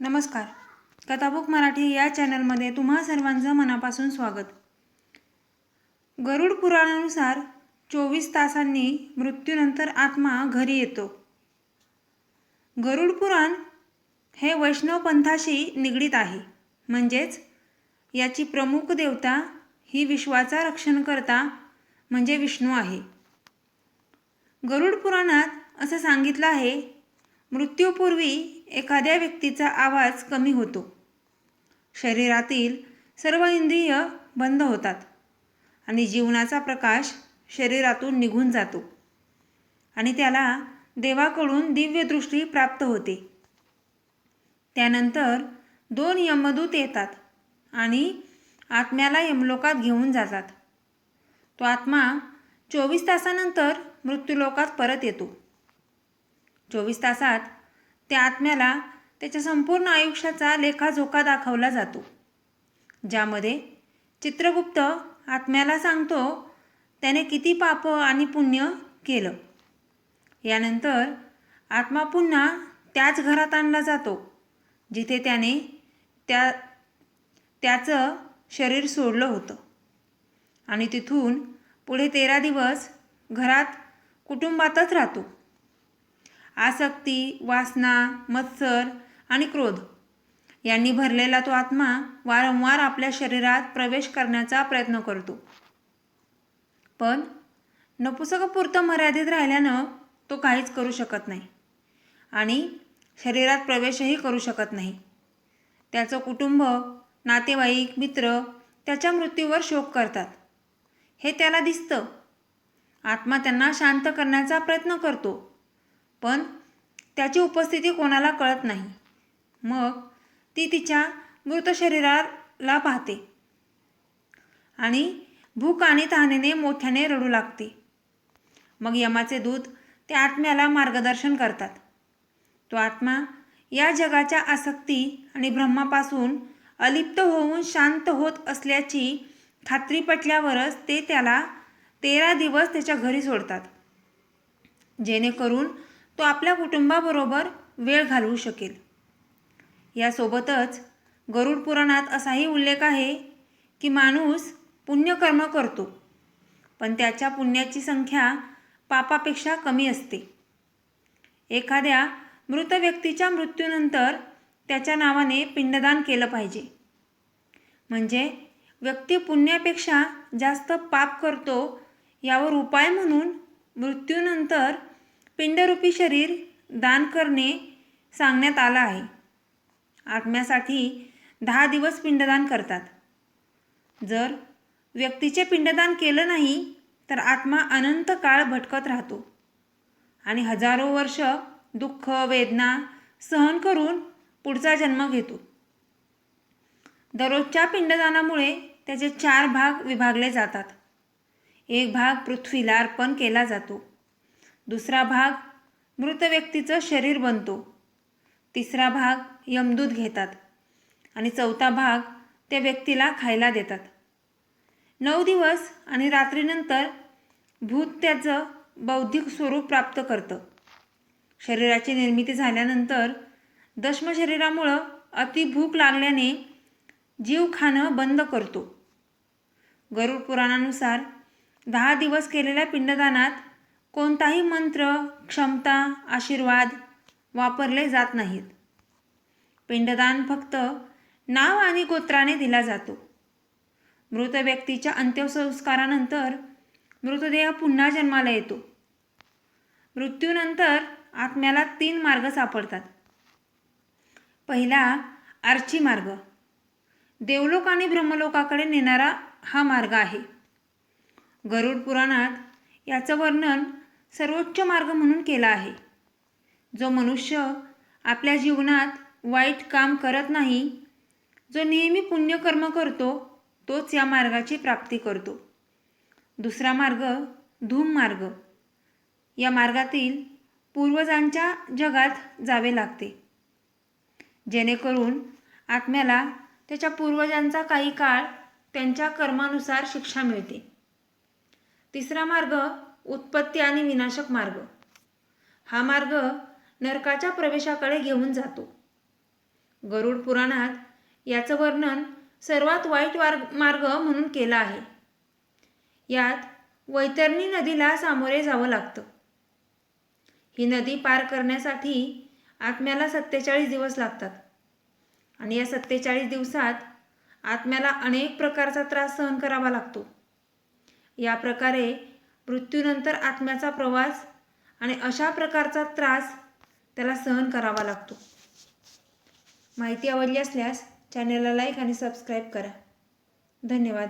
नमस्कार. कथाबुक मराठी या चॅनलमध्ये तुम्हा सर्वांचं मनापासून स्वागत. गरुड पुराणानुसार चोवीस तासांनी मृत्यूनंतर आत्मा घरी येतो. गरुड पुराण हे वैष्णव पंथाशी निगडीत आहे. म्हणजेच याची प्रमुख देवता ही विश्वाचा रक्षणकर्ता म्हणजे विष्णू आहे. गरुड पुराणात असं सांगितलं आहे मृत्यूपूर्वी एखाद्या व्यक्तीचा आवाज कमी होतो. शरीरातील सर्व इंद्रिय बंद होतात आणि जीवनाचा प्रकाश शरीरातून निघून जातो आणि त्याला देवाकडून दिव्यदृष्टी प्राप्त होते. त्यानंतर दोन यमदूत येतात आणि आत्म्याला यमलोकात घेऊन जातात. तो आत्मा चोवीस तासानंतर मृत्यूलोकात परत येतो. चोवीस तासात त्या आत्म्याला त्याच्या संपूर्ण आयुष्याचा लेखाजोखा दाखवला जातो. ज्यामध्ये चित्रगुप्त आत्म्याला सांगतो त्याने किती पाप आणि पुण्य केलं. यानंतर आत्मा पुन्हा त्याच घरात आणला जातो जिथे त्याने त्या त्याचं शरीर सोडलं होतं. आणि तिथून पुढे तेरा दिवस घरात कुटुंबातच राहतो. आसक्ती वासना मत्सर आणि क्रोध. यांनी भरलेला तो आत्मा वारंवार आपल्या शरीरात प्रवेश करण्याचा प्रयत्न करतो. पण नपुसकपुरतं मर्यादित राहिल्यानं तो काहीच करू शकत नाही आणि शरीरात प्रवेशही करू शकत नाही. त्याचं कुटुंब नातेवाईक मित्र त्याच्या मृत्यूवर शोक करतात. हे त्याला दिसतं. आत्मा त्यांना शांत करण्याचा प्रयत्न करतो. पण त्याची उपस्थिती कोणाला कळत नाही. मग ती तिच्या मृत शरीराला पाहते. आणि भूक आणि तहानेने मोठ्याने रडू लागते. मग यमाचे दूत त्या आत्म्याला मार्गदर्शन करतात. तो आत्मा या जगाच्या आसक्ती आणि ब्रह्मापासून अलिप्त होऊन शांत होत असल्याची खात्री पटल्यावरच ते त्याला तेरा दिवस त्याच्या घरी सोडतात. जेणेकरून तो आपल्या कुटुंबाबरोबर वेळ घालवू शकेल. यासोबतच गरुड पुराणात असाही उल्लेख आहे की माणूस पुण्यकर्म करतो पण त्याच्या पुण्याची संख्या पापापेक्षा कमी असते. एखाद्या मृत व्यक्तीच्या मृत्यूनंतर त्याच्या नावाने पिंडदान केलं पाहिजे. म्हणजे व्यक्ती पुण्यापेक्षा जास्त पाप करतो यावर उपाय म्हणून मृत्यूनंतर पिंडरूपी शरीर दान करणे सांगण्यात आलं आहे. आत्म्यासाठी दहा दिवस पिंडदान करतात. जर व्यक्तीचे पिंडदान केलं नाही तर आत्मा अनंत काळ भटकत राहतो. आणि हजारो वर्ष दुःख वेदना सहन करून पुढचा जन्म घेतो. दररोजच्या पिंडदानामुळे त्याचे चार भाग विभागले जातात. एक भाग पृथ्वीला अर्पण केला जातो. दुसरा भाग मृत व्यक्तीचं शरीर बनतो. तिसरा भाग यमदूत घेतात आणि चौथा भाग त्या व्यक्तीला खायला देतात. नऊ दिवस आणि रात्रीनंतर भूत त्याचं बौद्धिक स्वरूप प्राप्त करतं. शरीराची निर्मिती झाल्यानंतर दशम शरीरामुळं अतिभूक लागल्याने जीव खाणं बंद करतो. गरुड पुराणानुसार दहा दिवस केलेल्या पिंडदानात कोणताही मंत्र क्षमता आशीर्वाद वापरले जात नाहीत. पिंडदान फक्त नाव आणि गोत्राने दिला जातो. मृत व्यक्तीच्या अंत्यसंस्कारानंतर मृतदेह पुन्हा जन्माला येतो. मृत्यूनंतर आत्म्याला तीन मार्ग सापडतात. पहिला आर्ची मार्ग. देवलोक आणि ब्रह्मलोकाकडे नेणारा हा मार्ग आहे. गरुड पुराणात याचं वर्णन सर्वोच्च मार्ग म्हणून केला आहे. जो मनुष्य आपल्या जीवनात वाईट काम करत नाही जो नेहमी पुण्यकर्म करतो तोच या मार्गाची प्राप्ती करतो. दुसरा मार्ग धूम मार्ग. या मार्गातील पूर्वजांच्या जगात जावे लागते. जेणेकरून आत्म्याला त्याच्या पूर्वजांचा काही काळ त्यांच्या कर्मानुसार शिक्षा मिळते. तिसरा मार्ग उत्पत्ती आणि विनाशक मार्ग. हा मार्ग नरकाच्या प्रवेशाकडे घेऊन जातो. गरुड पुराणात याचं वर्णन सर्वात वाईट वार मार्ग म्हणून केलं आहे. यात वैतरणी नदीला सामोरे जावं लागतं. ही नदी पार करण्यासाठी आत्म्याला सत्तेचाळीस दिवस लागतात. आणि या सत्तेचाळीस दिवसात आत्म्याला अनेक प्रकारचा त्रास सहन करावा लागतो. या प्रकारे मृत्यूनंतर आत्म्याचा प्रवास आणि अशा प्रकारचा त्रास त्याला सहन करावा लागतो. माहिती आवडली असल्यास चॅनलला लाईक आणि सबस्क्राईब करा. धन्यवाद.